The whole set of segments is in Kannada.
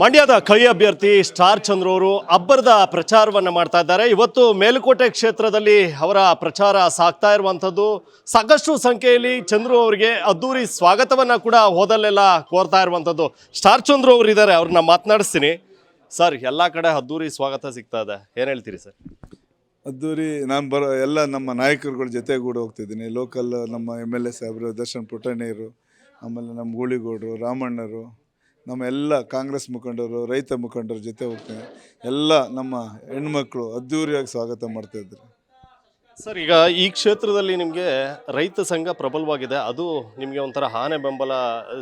ಮಂಡ್ಯದ ಕೈ ಅಭ್ಯರ್ಥಿ ಸ್ಟಾರ್ ಚಂದ್ರ ಅವರು ಅಬ್ಬರದ ಪ್ರಚಾರವನ್ನು ಮಾಡ್ತಾ ಇದ್ದಾರೆ. ಇವತ್ತು ಮೇಲುಕೋಟೆ ಕ್ಷೇತ್ರದಲ್ಲಿ ಅವರ ಪ್ರಚಾರ ಸಾಗ್ತಾ ಇರುವಂಥದ್ದು. ಸಾಕಷ್ಟು ಸಂಖ್ಯೆಯಲ್ಲಿ ಚಂದ್ರು ಅವರಿಗೆ ಅದ್ದೂರಿ ಸ್ವಾಗತವನ್ನು ಕೂಡ ಹೋದಲ್ಲೆಲ್ಲ ಕೋರ್ತಾ ಇರುವಂಥದ್ದು. ಸ್ಟಾರ್ ಚಂದ್ರು ಅವರು ಇದ್ದಾರೆ ಅವ್ರನ್ನ ಮಾತನಾಡಿಸ್ತೀನಿ. ಸರ್, ಎಲ್ಲ ಕಡೆ ಅದ್ದೂರಿ ಸ್ವಾಗತ ಸಿಗ್ತಾ ಇದೆ. ಏನು ಹೇಳ್ತೀರಿ ಸರ್? ಅದ್ದೂರಿ ನಾನು ಬರೋ ಎಲ್ಲ ನಮ್ಮ ನಾಯಕರುಗಳ ಜೊತೆಗೂಡಿ ಹೋಗ್ತಿದ್ದೀನಿ. ಲೋಕಲ್ ನಮ್ಮ ಎಂ ಎಲ್ ಎ ಸಾಹೇಬರು, ದರ್ಶನ್ ಪುಟ್ಟಣ್ಣಯ್ಯರು ಆಮೇಲೆ ನಮ್ಮ ಗೂಳಿಗೌಡರು, ರಾಮಣ್ಣರು ನಮ್ಮ ಎಲ್ಲ ಕಾಂಗ್ರೆಸ್ ಮುಖಂಡರು ರೈತ ಮುಖಂಡರ ಜೊತೆ ಹೋಗ್ತೇನೆ. ಎಲ್ಲ ನಮ್ಮ ಹೆಣ್ಮಕ್ಳು ಅದ್ದೂರಿಯಾಗಿ ಸ್ವಾಗತ ಮಾಡ್ತಾಯಿದ್ರು ಸರ್ ಈಗ ಈ ಕ್ಷೇತ್ರದಲ್ಲಿ ನಿಮಗೆ ರೈತ ಸಂಘ ಪ್ರಬಲವಾಗಿದೆ. ಅದು ನಿಮಗೆ ಒಂಥರ ಆನೆ ಬೆಂಬಲ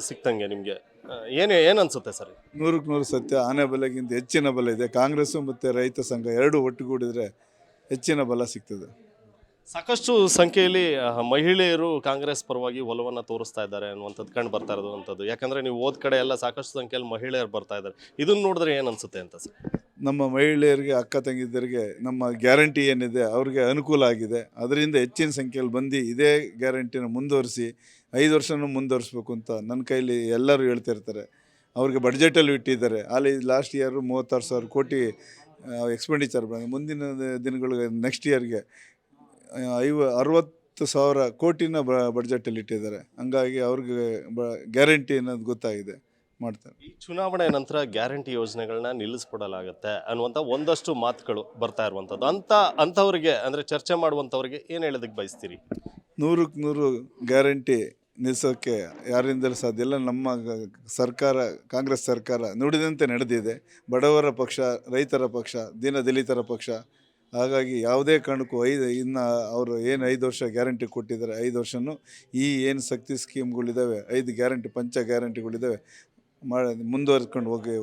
ಸಿಕ್ತಂಗೆ ನಿಮಗೆ. ಏನು ಏನು ಅನ್ಸುತ್ತೆ ಸರ್? ನೂರಕ್ಕೆ ನೂರು ಸತ್ಯ ಆನೆ ಬಲಗಿಂತ ಹೆಚ್ಚಿನ ಬಲ ಇದೆ. ಕಾಂಗ್ರೆಸ್ಸು ಮತ್ತು ರೈತ ಸಂಘ ಎರಡು ಒಟ್ಟುಗೂಡಿದರೆ ಹೆಚ್ಚಿನ ಬಲ ಸಿಗ್ತದೆ. ಸಾಕಷ್ಟು ಸಂಖ್ಯೆಯಲ್ಲಿ ಮಹಿಳೆಯರು ಕಾಂಗ್ರೆಸ್ ಪರವಾಗಿ ಒಲವನ್ನು ತೋರಿಸ್ತಾ ಇದ್ದಾರೆ ಅನ್ನುವಂಥದ್ದು ಕಂಡು ಬರ್ತಾ ಇರೋದು ಯಾಕಂದರೆ ನೀವು ಓದ್ ಕಡೆ ಎಲ್ಲ ಸಾಕಷ್ಟು ಸಂಖ್ಯೆಯಲ್ಲಿ ಮಹಿಳೆಯರು ಬರ್ತಾ ಇದ್ದಾರೆ. ಇದನ್ನ ನೋಡಿದ್ರೆ ಏನು ಅನಿಸುತ್ತೆ ಅಂತ ಸರ್? ನಮ್ಮ ಮಹಿಳೆಯರಿಗೆ, ಅಕ್ಕ ತಂಗಿದ್ದರಿಗೆ ನಮ್ಮ ಗ್ಯಾರಂಟಿ ಏನಿದೆ, ಅವ್ರಿಗೆ ಅನುಕೂಲ ಆಗಿದೆ. ಅದರಿಂದ ಹೆಚ್ಚಿನ ಸಂಖ್ಯೆಯಲ್ಲಿ ಬಂದು ಇದೇ ಗ್ಯಾರಂಟಿನ ಮುಂದುವರಿಸಿ, ಐದು ವರ್ಷನೂ ಮುಂದುವರಿಸ್ಬೇಕು ಅಂತ ನನ್ನ ಕೈಲಿ ಎಲ್ಲರೂ ಹೇಳ್ತಿರ್ತಾರೆ. ಅವ್ರಿಗೆ ಬಡ್ಜೆಟಲ್ಲಿ ಇಟ್ಟಿದ್ದಾರೆ. ಅಲ್ಲಿ ಲಾಸ್ಟ್ ಇಯರು ಮೂವತ್ತಾರು ಸಾವಿರ ಕೋಟಿ ಎಕ್ಸ್ಪೆಂಡಿಚರ್ ಬಂದು ಮುಂದಿನ ದಿನಗಳಿಗೆ ನೆಕ್ಸ್ಟ್ ಇಯರ್ಗೆ ಐವ ಅರವತ್ತು ಸಾವಿರ ಕೋಟಿನ ಬ ಬಡ್ಜೆಟಲ್ಲಿ ಇಟ್ಟಿದ್ದಾರೆ. ಹಂಗಾಗಿ ಅವ್ರಿಗೆ ಬ ಗ್ಯಾರಂಟಿ ಅನ್ನೋದು ಗೊತ್ತಾಗಿದೆ ಮಾಡ್ತಾರೆ. ಈ ಚುನಾವಣೆ ನಂತರ ಗ್ಯಾರಂಟಿ ಯೋಜನೆಗಳನ್ನ ನಿಲ್ಲಿಸ್ಕೊಡಲಾಗತ್ತೆ ಅನ್ನುವಂಥ ಒಂದಷ್ಟು ಮಾತುಗಳು ಬರ್ತಾ ಇರುವಂಥದ್ದು ಅಂತ ಅಂಥವ್ರಿಗೆ ಅಂದರೆ ಚರ್ಚೆ ಮಾಡುವಂಥವ್ರಿಗೆ ಏನು ಹೇಳೋದಕ್ಕೆ ಬಯಸ್ತೀರಿ? ನೂರಕ್ಕೆ ನೂರು ಗ್ಯಾರಂಟಿ ನಿಲ್ಲಿಸೋಕ್ಕೆ ಯಾರಿಂದಲೂ ಸಾಧ್ಯ ಇಲ್ಲ. ನಮ್ಮ ಗ- ಸರ್ಕಾರ ಕಾಂಗ್ರೆಸ್ ಸರ್ಕಾರ ನುಡಿದಂತೆ ನಡೆದಿದೆ. ಬಡವರ ಪಕ್ಷ ರೈತರ ಪಕ್ಷ ದೀನ ದಲಿತರ ಪಕ್ಷ ಹಾಗಾಗಿ ಯಾವುದೇ ಕಾರಣಕ್ಕೂ ಐದು, ಇನ್ನು ಅವರು ಏನು ಐದು ವರ್ಷ ಗ್ಯಾರಂಟಿ ಕೊಟ್ಟಿದ್ದಾರೆ, ಐದು ವರ್ಷನೂ ಈ ಏನು ಶಕ್ತಿ ಸ್ಕೀಮ್ಗಳಿದ್ದಾವೆ ಐದು ಗ್ಯಾರಂಟಿ, ಪಂಚ ಗ್ಯಾರಂಟಿಗಳಿದ್ದಾವೆ ಮಾಡಿ ಮುಂದುವರ್ಸ್ಕೊಂಡು ಹೋಗಿ.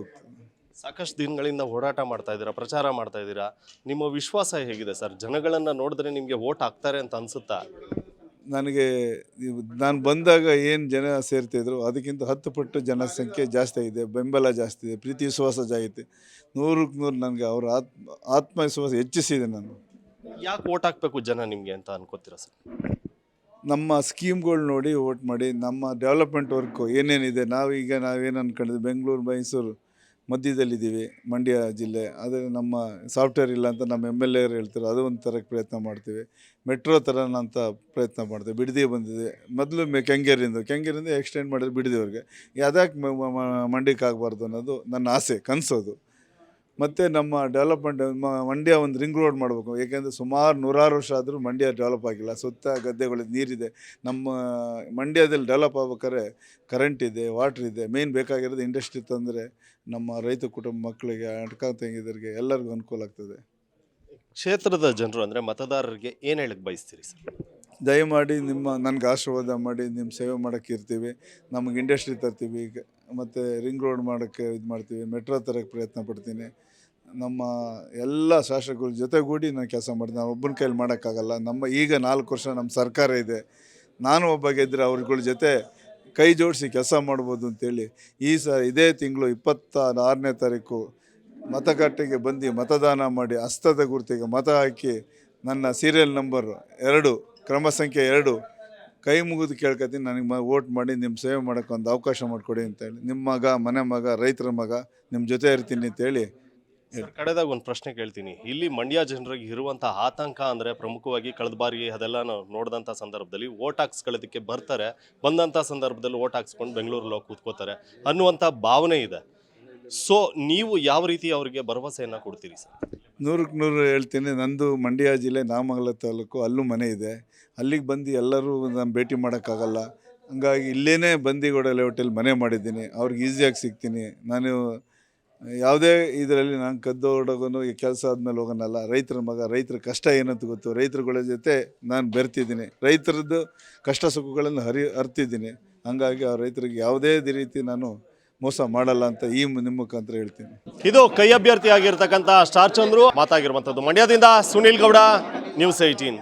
ಸಾಕಷ್ಟು ದಿನಗಳಿಂದ ಹೋರಾಟ ಮಾಡ್ತಾ ಇದ್ದೀರಾ, ಪ್ರಚಾರ ಮಾಡ್ತಾ ಇದ್ದೀರಾ, ನಿಮ್ಮ ವಿಶ್ವಾಸ ಹೇಗಿದೆ ಸರ್? ಜನಗಳನ್ನು ನೋಡಿದ್ರೆ ನಿಮಗೆ ವೋಟ್ ಹಾಕ್ತಾರೆ ಅಂತ ಅನ್ಸುತ್ತಾ? ನನಗೆ ನಾನು ಬಂದಾಗ ಏನು ಜನ ಸೇರ್ತಿದ್ರು ಅದಕ್ಕಿಂತ ಹತ್ತು ಪಟ್ಟು ಜನಸಂಖ್ಯೆ ಜಾಸ್ತಿ ಇದೆ ಬೆಂಬಲ ಜಾಸ್ತಿ ಇದೆ ಪ್ರೀತಿ ವಿಶ್ವಾಸ ಜಾಗೈತೆ ನೂರಕ್ಕೆ ನೂರು ನನಗೆ ಅವರ ಆತ್ಮ ಆತ್ಮವಿಶ್ವಾಸ ಹೆಚ್ಚಿಸಿದೆ ನಾನು. ಯಾಕೆ ವೋಟ್ ಹಾಕಬೇಕು ಜನ ನಿಮಗೆ ಅಂತ ಅನ್ಕೋತೀರಾ ಸರ್? ನಮ್ಮ ಸ್ಕೀಮ್ಗಳು ನೋಡಿ ವೋಟ್ ಮಾಡಿ ನಮ್ಮ ಡೆವಲಪ್ಮೆಂಟ್ ವರ್ಕು ಏನೇನಿದೆ ನಾವೀಗ ನಾವೇನು ಅಂದ್ಕೊಂಡಿದ್ವಿ ಬೆಂಗಳೂರು ಮೈಸೂರು ಮಧ್ಯದಲ್ಲಿದ್ದೀವಿ, ಮಂಡ್ಯ ಜಿಲ್ಲೆ. ಆದರೆ ನಮ್ಮ ಸಾಫ್ಟ್ವೇರ್ ಇಲ್ಲ ಅಂತ ನಮ್ಮ ಎಂ ಎಲ್ ಎರು ಹೇಳ್ತಾರೆ ಅದು ಒಂದು ಥರಕ್ಕೆ ಪ್ರಯತ್ನ ಮಾಡ್ತೀವಿ. ಮೆಟ್ರೋ ಥರನ ಅಂತ ಪ್ರಯತ್ನ ಮಾಡ್ತೀವಿ. ಬಿಡದಿ ಬಂದಿದೆ. ಮೊದಲು ಮೆ ಕೆಂಗೇರಿಂದ ಕೆಂಗೇರಿಂದ ಎಕ್ಸ್ಟೆಂಡ್ ಮಾಡಿದ್ರೆ ಬಿಡದಿವ್ರಿಗೆ ಯಾವ್ದಾಕೆ ಮಂಡ್ಯಕ್ಕೆ ಆಗಬಾರ್ದು ಅನ್ನೋದು ನನ್ನ ಆಸೆ ಕನಸೋದು ಮತ್ತು ನಮ್ಮ ಡೆವಲಪ್ಮೆಂಟ್ ಮಂಡ್ಯ ಒಂದು ರಿಂಗ್ ರೋಡ್ ಮಾಡಬೇಕು. ಏಕೆಂದರೆ ಸುಮಾರು ನೂರಾರು ವರ್ಷ ಆದರೂ ಮಂಡ್ಯ ಡೆವಲಪ್ ಆಗಿಲ್ಲ. ಸುತ್ತ ಗದ್ದೆಗಳಲ್ಲಿ ನೀರಿದೆ. ನಮ್ಮ ಮಂಡ್ಯದಲ್ಲಿ ಡೆವಲಪ್ ಆಗ್ಬೇಕಾದ್ರೆ ಕರೆಂಟ್ ಇದೆ ವಾಟ್ರ್ ಇದೆ. ಮೇಯ್ನ್ ಬೇಕಾಗಿರೋದು ಇಂಡಸ್ಟ್ರಿ ತಂದರೆ ನಮ್ಮ ರೈತ ಕುಟುಂಬ ಮಕ್ಕಳಿಗೆ ಅಣ್ಕ ತಂಗಿದರಿಗೆ ಎಲ್ಲರಿಗೂ ಅನುಕೂಲ ಆಗ್ತದೆ. ಕ್ಷೇತ್ರದ ಜನರು ಅಂದರೆ ಮತದಾರರಿಗೆ ಏನು ಹೇಳಕ್ಕೆ ಬಯಸ್ತೀರಿ ಸರ್? ದಯಮಾಡಿ ನಿಮ್ಮ ನನಗೆ ಆಶೀರ್ವಾದ ಮಾಡಿ ನಿಮ್ಮ ಸೇವೆ ಮಾಡೋಕ್ಕೆ ಇರ್ತೀವಿ. ನಮಗೆ ಇಂಡಸ್ಟ್ರಿ ತರ್ತೀವಿ. ಈಗ ಮತ್ತು ರಿಂಗ್ ರೋಡ್ ಮಾಡೋಕ್ಕೆ ಇದು ಮಾಡ್ತೀವಿ ಮೆಟ್ರೋ ತರೋಕ್ಕೆ ಪ್ರಯತ್ನ ಪಡ್ತೀನಿ. ನಮ್ಮ ಎಲ್ಲ ಶಾಸಕರ ಜೊತೆಗೂಡಿ ನಾನು ಕೆಲಸ ಮಾಡ್ತೀನಿ ನಾನು ಒಬ್ಬನ ಕೈಲಿ ಮಾಡೋಕ್ಕಾಗಲ್ಲ. ನಮ್ಮ ಈಗ ನಾಲ್ಕು ವರ್ಷ ನಮ್ಮ ಸರ್ಕಾರ ಇದೆ. ನಾನು ಒಬ್ಬ ಗೆದ್ದರೆ ಅವ್ರಗಳ ಜೊತೆ ಕೈ ಜೋಡಿಸಿ ಕೆಲಸ ಮಾಡ್ಬೋದು ಅಂತೇಳಿ ಈ ಸ ಇದೇ ತಿಂಗಳು ಇಪ್ಪತ್ತ ಆರನೇ ತಾರೀಕು ಮತಗಟ್ಟೆಗೆ ಬಂದು ಮತದಾನ ಮಾಡಿ ಹಸ್ತದ ಗುರುತಿಗೆ ಮತ ಹಾಕಿ ನನ್ನ ಸೀರಿಯಲ್ ನಂಬರ್ ಎರಡು, ಕ್ರಮ ಸಂಖ್ಯೆ ಎರಡು ಕೈ ಮುಗಿದು ಕೇಳ್ಕೊತೀನಿ ನನಗೆ ಮ ವೋಟ್ ಮಾಡಿ ನಿಮ್ಮ ಸೇವೆ ಮಾಡೋಕ್ಕೆ ಒಂದು ಅವಕಾಶ ಮಾಡಿಕೊಡಿ ಅಂತೇಳಿ ನಿಮ್ಮ ಮಗ ಮನೆ ಮಗ ರೈತರ ಮಗ ನಿಮ್ಮ ಜೊತೆ ಇರ್ತೀನಿ ಅಂತೇಳಿ ಸರ್, ಕಡೆದಾಗ ಒಂದು ಪ್ರಶ್ನೆ ಕೇಳ್ತೀನಿ. ಇಲ್ಲಿ ಮಂಡ್ಯ ಜನರಿಗೆ ಇರುವಂಥ ಆತಂಕ ಅಂದರೆ ಪ್ರಮುಖವಾಗಿ ಕಳೆದ ಬಾರಿ ಅದೆಲ್ಲ ನಾವು ನೋಡಿದಂಥ ಸಂದರ್ಭದಲ್ಲಿ ವೋಟ್ ಹಾಕ್ಸ್ಕೊಳ್ಳೋದಕ್ಕೆ ಬರ್ತಾರೆ. ಬಂದಂಥ ಸಂದರ್ಭದಲ್ಲಿ ವೋಟ್ ಹಾಕ್ಸ್ಕೊಂಡು ಬೆಂಗಳೂರಲ್ಲಿ ಹೋಗಿ ಕೂತ್ಕೋತಾರೆ ಅನ್ನುವಂಥ ಭಾವನೆ ಇದೆ. ಸೊ ನೀವು ಯಾವ ರೀತಿ ಅವರಿಗೆ ಭರವಸೆಯನ್ನು ಕೊಡ್ತೀರಿ ಸರ್? ನೂರಕ್ಕೆ ನೂರು ಹೇಳ್ತೀನಿ, ನಂದು ಮಂಡ್ಯ ಜಿಲ್ಲೆ ನಾಮಗಲ ತಾಲೂಕು ಅಲ್ಲೂ ಮನೆ ಇದೆ. ಅಲ್ಲಿಗೆ ಬಂದು ಎಲ್ಲರೂ ನಾನು ಭೇಟಿ ಮಾಡೋಕ್ಕಾಗಲ್ಲ. ಹಂಗಾಗಿ ಇಲ್ಲೇ ಬಂದಿಗೌಡ ಲೇಔಟಲ್ಲಿ ಮನೆ ಮಾಡಿದ್ದೀನಿ. ಅವ್ರಿಗೆ ಈಸಿಯಾಗಿ ಸಿಗ್ತೀನಿ. ನಾನು ಯಾವುದೇ ಇದರಲ್ಲಿ ನಾನು ಕದ್ದೋಡಗೂ ಈ ಕೆಲಸ ಆದಮೇಲೆ ಹೋಗೋಣಲ್ಲ ರೈತರ ಮಗ, ರೈತರ ಕಷ್ಟ ಏನಂತ ಗೊತ್ತು? ರೈತರುಗಳ ಜೊತೆ ನಾನು ಬೆರ್ತಿದ್ದೀನಿ. ರೈತರದ್ದು ಕಷ್ಟ ಸುಖಗಳನ್ನು ಹರಿ, ಅರ್ತಿದ್ದೀನಿ. ಹಂಗಾಗಿ ಆ ರೈತರಿಗೆ ಯಾವುದೇ ರೀತಿ ನಾನು ಮೋಸ ಮಾಡಲ್ಲ ಅಂತ ಈ ನಿಮ್ಮ ಮುಖಾಂತರ ಹೇಳ್ತೀನಿ. ಇದು ಕೈ ಅಭ್ಯರ್ಥಿ ಆಗಿರ್ತಕ್ಕಂಥ ಸ್ಟಾರ್ ಚಂದ್ರು, ಮಾತಾಗಿರುವಂಥದ್ದು ಮಂಡ್ಯದಿಂದ ಸುನಿಲ್ ಗೌಡ ನ್ಯೂಸ್ ಏಯ್ಟೀನ್